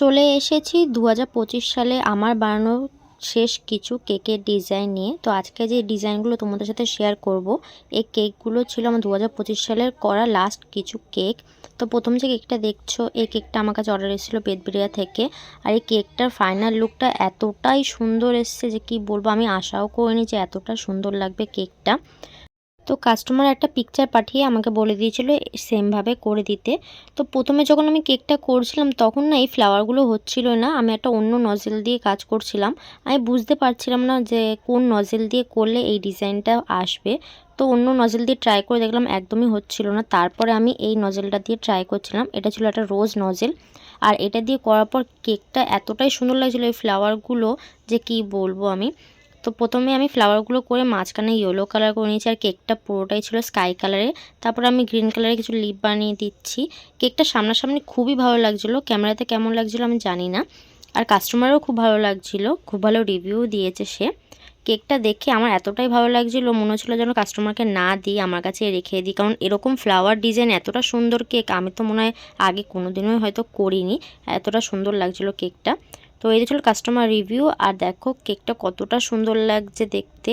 চলে এসেছি। দু হাজার পঁচিশ সালে আমার বানানো শেষ কিছু কেকের ডিজাইন নিয়ে। তো আজকে যে ডিজাইনগুলো তোমাদের সাথে শেয়ার করব, এই কেকগুলো ছিল আমার দু হাজার পঁচিশ সালের করা লাস্ট কিছু কেক। তো প্রথম যে কেকটা দেখছ, এই কেকটা আমার কাছে অর্ডার এসেছিল বেদবিরিয়া থেকে। আর এই কেকটার ফাইনাল লুকটা এতটাই সুন্দর এসছে যে কি বলব, আমি আশাও করিনি যে এতটা সুন্দর লাগবে কেকটা। তো কাস্টমার একটা পিকচার পাঠিয়ে আমাকে বলে দিয়েছিল সেমভাবে করে দিতে। তো প্রথমে যখন আমি কেকটা করছিলাম, তখন না এই ফ্লাওয়ারগুলো হচ্ছিল না। আমি একটা অন্য নজেল দিয়ে কাজ করছিলাম। আমি বুঝতে পারছিলাম না যে কোন নজেল দিয়ে করলে এই ডিজাইনটা আসবে। তো অন্য নজেল দিয়ে ট্রাই করে দেখলাম একদমই হচ্ছিল না। তারপরে আমি এই নজেলটা দিয়ে ট্রাই করছিলাম। এটা ছিল একটা রোজ নজেল আর এটা দিয়ে করার পর কেকটা এতটাই সুন্দর লাগছিল, এই ফ্লাওয়ারগুলো যে কি বলব আমি? তো প্রথমে আমি ফ্লাওয়ারগুলো করে মাঝখানে ইয়েলো কালার করে নিয়েছি, আর কেকটা পুরোটাই ছিল স্কাই কালারে তারপর আমি গ্রিন কালারে কিছু লিপ বানিয়ে দিচ্ছি। কেকটা সামনাসামনি খুবই ভালো লাগছিল, ক্যামেরাতে কেমন লাগছিল আমি জানি না, আর কাস্টমারও খুব ভালো লাগছিল, খুব ভালো রিভিউ দিয়েছে সে। কেকটা দেখে আমার এতটাই ভালো লাগছিল, মনে হচ্ছিল যেন কাস্টমারকে না দিই, আমার কাছে রেখে দিই, কারণ এরকম ফ্লাওয়ার ডিজাইন এতটা সুন্দর কেক আমি তো মনে হয় আগে কোনো দিনও হয়তো করিনি, এতটা সুন্দর লাগছিল কেকটা তো এই ছিল কাস্টমার রিভিউ আর দেখো কেকটা কতটা সুন্দর লাগছে দেখতে।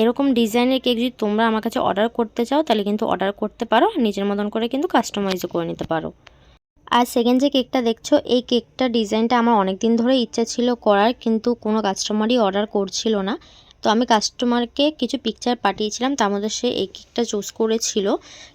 এরকম ডিজাইনের কেক যদি তোমরা আমার কাছে অর্ডার করতে চাও, তাহলে কিন্তু অর্ডার করতে পারো নিজের মতন করে কিন্তু কাস্টমাইজও করে নিতে পারো। আর সেকেন্ড যে কেকটা দেখছ, এই কেকটা ডিজাইনটা আমার অনেক দিন ধরে ইচ্ছা ছিল করার, কিন্তু কোনো কাস্টমারই অর্ডার করছিল না। তো আমি কাস্টমারকে কিছু পিকচার পাঠিয়েছিলাম তার মধ্যে সে এই কেকটা চুজ করেছিল।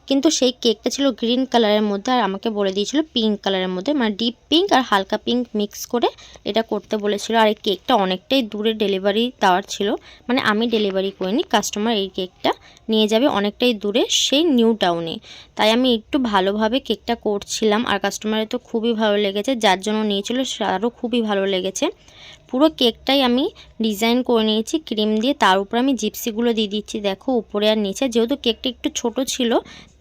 কিন্তু সেই কেকটা ছিল গ্রিন কালারের মধ্যে আর আমাকে বলে দিয়েছিল পিঙ্ক কালারের মধ্যে। মানে ডিপ পিঙ্ক আর হালকা পিঙ্ক মিক্স করে এটা করতে বলেছিল। আর এই কেকটা অনেকটাই দূরে ডেলিভারি দেওয়ার ছিল। মানে আমি ডেলিভারি করিনি কাস্টমার এই কেকটা নিয়ে যাবে অনেকটাই দূরে সেই নিউ টাউনে তাই আমি একটু ভালোভাবে কেকটা করছিলাম। আর কাস্টমারের তো খুবই ভালো লেগেছে, যার জন্য নিয়েছিল তারও খুবই ভালো লেগেছে। পুরো কেকটাই আমি ডিজাইন করে নিয়েছি, ক্রিম দিয়ে। তার উপর আমি জিপসিগুলো দিয়ে দিচ্ছি। দেখো, উপরে আর নিচে। যেহেতু কেকটা একটু ছোট ছিল,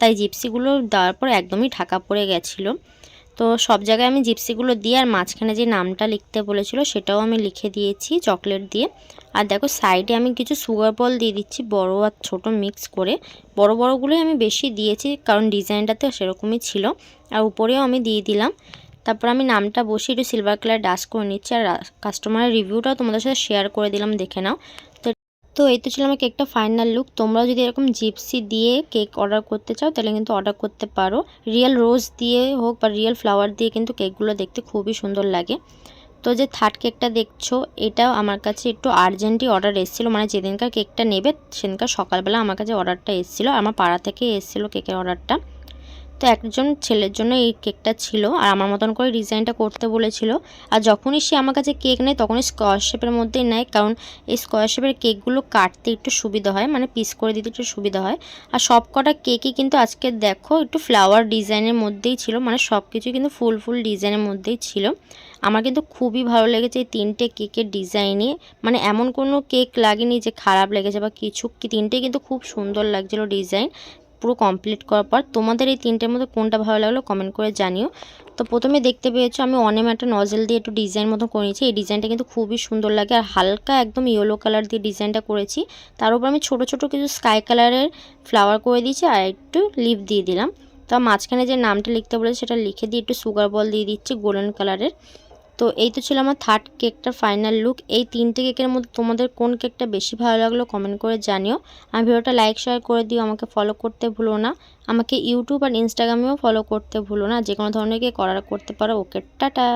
তাই জিপসিগুলো দেওয়ার পর একদমই ঢাকা পড়ে গেছিল। তো সব জায়গায় আমি জিপসিগুলো দিয়ে আর মাঝখানে যে নামটা লিখতে বলেছিল, সেটাও আমি লিখে দিয়েছি চকলেট দিয়ে। আর দেখো, সাইডে আমি কিছু সুগার বল দিয়ে দিচ্ছি, বড় আর ছোট মিক্স করে। বড় বড়গুলোই আমি বেশি দিয়েছি, কারণ ডিজাইনটাতে সেরকমই ছিল। আর উপরেও আমি দিয়ে দিলাম। তারপর আমি নামটা বসিয়ে একটু সিলভার কালার ডাস্ট করে নিচ্ছি আর কাস্টমারের রিভিউটাও তোমাদের সাথে শেয়ার করে দিলাম, দেখে নাও। তো তো এই তো ছিল আমার কেকটা ফাইনাল লুক তোমরাও যদি এরকম জিপসি দিয়ে কেক অর্ডার করতে চাও, তাহলে কিন্তু অর্ডার করতে পারো। রিয়েল রোজ দিয়ে হোক বা রিয়েল ফ্লাওয়ার দিয়ে কিন্তু কেকগুলো দেখতে খুবই সুন্দর লাগে। তো যে থার্ড কেকটা দেখছ, এটাও আমার কাছে একটু আর্জেন্টই অর্ডার এসেছিল। মানে যেদিনকার কেকটা নেবে, সেদিনকার সকালবেলা আমার কাছে অর্ডারটা এসেছিল। আমার পাড়া থেকে এসেছিল কেকের অর্ডারটা তো একজন ছেলের জন্য এই কেকটা ছিল আর আমার মতন করে ডিজাইনটা করতে বলেছিল। আর যখনই সে আমার কাছে কেক নেয়, তখনই স্কোয়ার শেপের মধ্যেই নেয়, কারণ এই স্কোয়ার শেপের কেকগুলো কাটতে একটু সুবিধা হয় মানে পিস করে দিতে একটু সুবিধা হয়। আর সব কটা কেকই কিন্তু আজকে দেখো একটু ফ্লাওয়ার ডিজাইনের মধ্যেই ছিল মানে সব কিছুই কিন্তু ফুল ফুল ডিজাইনের মধ্যেই ছিল। আমার কিন্তু খুবই ভালো লেগেছে এই তিনটে কেকের ডিজাইনে মানে এমন কোনো কেক লাগেনি যে খারাপ লেগেছে বা কিছু তিনটে কিন্তু খুব সুন্দর লাগছিল ডিজাইন পুরো কমপ্লিট করার পর তোমাদের এই তিনটের মধ্যে কোনটা ভালো লাগল কমেন্ট করে জানিও। তো প্রথমে দেখতে পেয়েছ আমি অনেম একটা নজেল দিয়ে একটু ডিজাইন মতো করেছি এই ডিজাইনটা কিন্তু খুবই সুন্দর লাগে আর হালকা একদম ইয়েলো কালার দিয়ে ডিজাইনটা করেছি। তার উপর আমি ছোটো ছোটো কিছু স্কাই কালারের ফ্লাওয়ার করে দিয়েছি আর একটু লিপ দিয়ে দিলাম। তো মাঝখানে যে নামটা লিখতে বলেছে সেটা লিখে দিয়ে একটু সুগার বল দিয়ে দিচ্ছি গোল্ডেন কালারের তো এই তো ছিল আমার থার্ড কেকটার ফাইনাল লুক এই তিনটে কেকের মধ্যে তোমাদের কোন কেকটা বেশি ভালো লাগল কমেন্ট করে জানিও। আমি ভিডিওটা লাইক শেয়ার করে দিও, আমাকে ফলো করতে ভুলো না। আমাকে ইউটিউব আর ইনস্টাগ্রামেও ফলো করতে ভুলো না। যে কোনো ধরনের কেক অর্ডার করতে পারো। Okay tata.